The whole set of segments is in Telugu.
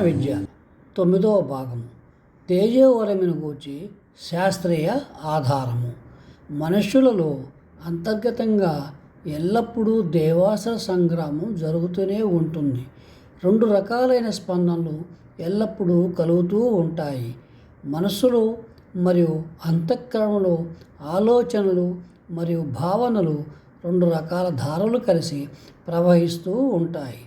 విద్య. తొమ్మిదవ భాగం. తేజోవరమిని గూర్చి శాస్త్రీయ ఆధారము. మనుష్యులలో అంతర్గతంగా ఎల్లప్పుడూ దేవాసర సంగ్రామం జరుగుతూనే ఉంటుంది. రెండు రకాలైన స్పందనలు ఎల్లప్పుడూ కలుగుతూ ఉంటాయి. మనస్సులో మరియు అంతఃకరణలో ఆలోచనలు మరియు భావనలు రెండు రకాల ధారలు కలిసి ప్రవహిస్తూ ఉంటాయి.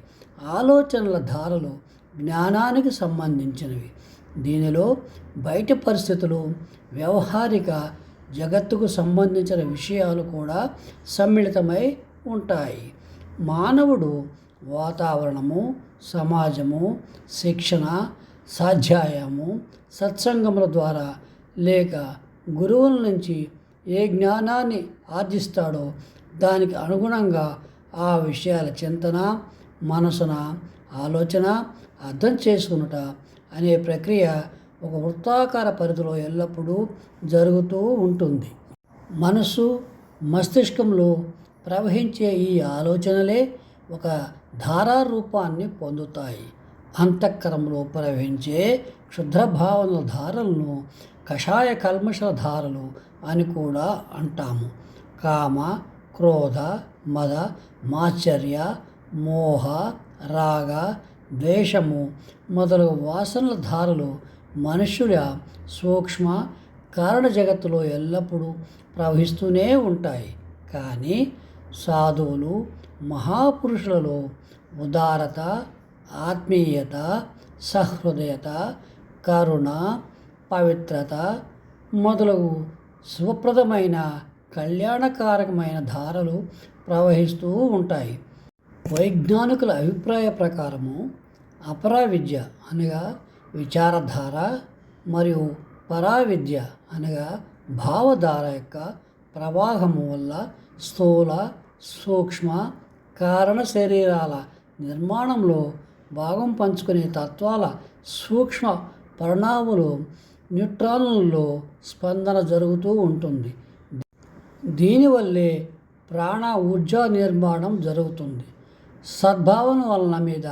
ఆలోచనల ధారలు జ్ఞానానికి సంబంధించినవి. దీనిలో బయట పరిస్థితులు వ్యవహారిక జగత్తుకు సంబంధించిన విషయాలు కూడా సమ్మిళితమై ఉంటాయి. మానవుడు వాతావరణము సమాజము శిక్షణ సాధ్యాయము సత్సంగముల ద్వారా లేక గురువుల నుంచి ఏ జ్ఞానాన్ని ఆర్జిస్తాడో దానికి అనుగుణంగా ఆ విషయాల చింతన మనసున ఆలోచన అర్థం చేసుకునుట అనే ప్రక్రియ ఒక వృత్తాకార పరిధిలో ఎల్లప్పుడూ జరుగుతూ ఉంటుంది. మనసు మస్తిష్కంలో ప్రవహించే ఈ ఆలోచనలే ఒక ధారారూపాన్ని పొందుతాయి. అంతఃకరంలో ప్రవహించే క్షుద్రభావనల ధారలను కషాయ కల్మషల ధారలు అని కూడా అంటాము. కామ క్రోధ మద మాశ్చర్య మోహ రాగ ద్వేషము మొదలగు వాసనల ధారలు మనుష్యుల సూక్ష్మ కారణ జగత్తులో ఎల్లప్పుడూ ప్రవహిస్తూనే ఉంటాయి. కానీ సాధువులు మహాపురుషులలో ఉదారత ఆత్మీయత సహృదయత కరుణ పవిత్రత మొదలగు శుభప్రదమైన కళ్యాణకారకమైన ధారలు ప్రవహిస్తూ ఉంటాయి. వైజ్ఞానికుల అభిప్రాయ ప్రకారము అపరా విద్య అనగా విచారధార మరియు పరావిద్య అనగా భావధార యొక్క ప్రవాహము వల్ల స్థూల సూక్ష్మ కారణ శరీరాల నిర్మాణంలో భాగం పంచుకునే తత్వాల సూక్ష్మ పరిణామాలు న్యూట్రాన్లలో స్పందన జరుగుతూ ఉంటుంది. దీనివల్లే ప్రాణ ఊర్జా నిర్మాణం జరుగుతుంది. సద్భావన వలన మీద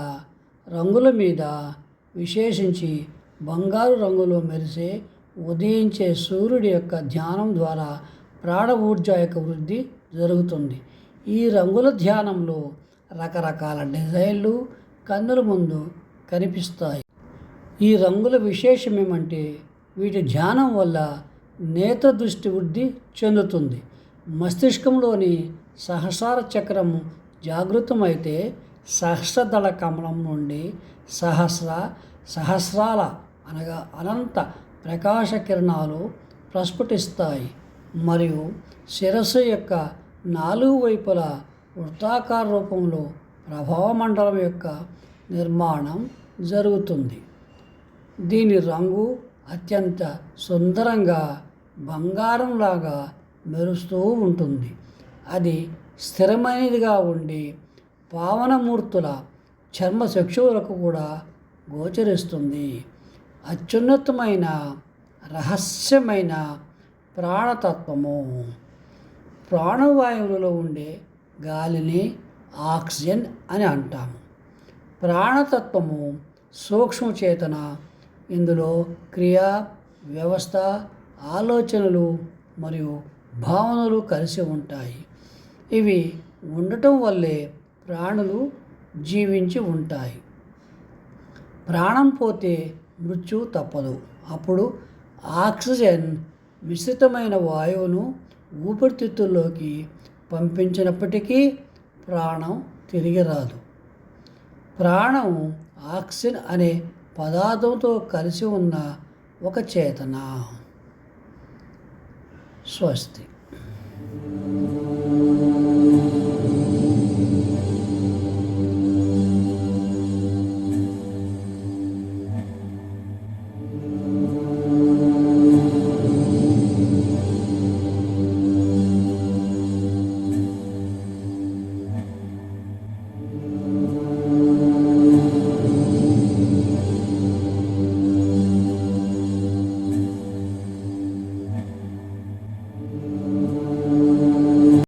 రంగుల మీద విశేషించి బంగారు రంగులో మెరిసే ఉదయించే సూర్యుడి యొక్క ధ్యానం ద్వారా ప్రాణ ఊర్జ యొక్క వృద్ధి జరుగుతుంది. ఈ రంగుల ధ్యానంలో రకరకాల డిజైన్లు కన్నుల ముందు కనిపిస్తాయి. ఈ రంగుల విశేషం ఏమంటే వీటి ధ్యానం వల్ల నేత్ర దృష్టి వృద్ధి చెందుతుంది. మస్తిష్కంలోని సహసార చక్రము జాగృతమైతే సహస్రదళ కమలం నుండి సహస్ర సహస్రాల అనగా అనంత ప్రకాశ కిరణాలు ప్రస్ఫుటిస్తాయి. మరియు శిరస్సు యొక్క నాలుగు వైపుల వృత్తాకార రూపంలో ప్రభావమండలం యొక్క నిర్మాణం జరుగుతుంది. దీని రంగు అత్యంత సుందరంగా బంగారంలాగా మెరుస్తూ ఉంటుంది. అది స్థిరమైనదిగా ఉండి పావనమూర్తుల చర్మ చక్షువులకు కూడా గోచరిస్తుంది. అత్యున్నతమైన రహస్యమైన ప్రాణతత్వము. ప్రాణవాయువులలో ఉండే గాలిని ఆక్సిజన్ అని అంటాము. ప్రాణతత్వము సూక్ష్మ చేతన ఇందులో క్రియ వ్యవస్థ ఆలోచనలు మరియు భావనలు కలిసి ఉంటాయి. ఇవి ఉండటం వల్లే ప్రాణులు జీవించి ఉంటాయి. ప్రాణం పోతే మృత్యు తప్పదు. అప్పుడు ఆక్సిజన్ మిశ్రితమైన వాయువును ఊపిరితిత్తుల్లోకి పంపించినప్పటికీ ప్రాణం తిరిగి రాదు. ప్రాణం ఆక్సిజన్ అనే పదార్థంతో కలిసి ఉన్న ఒక చేతన. స్వస్తి.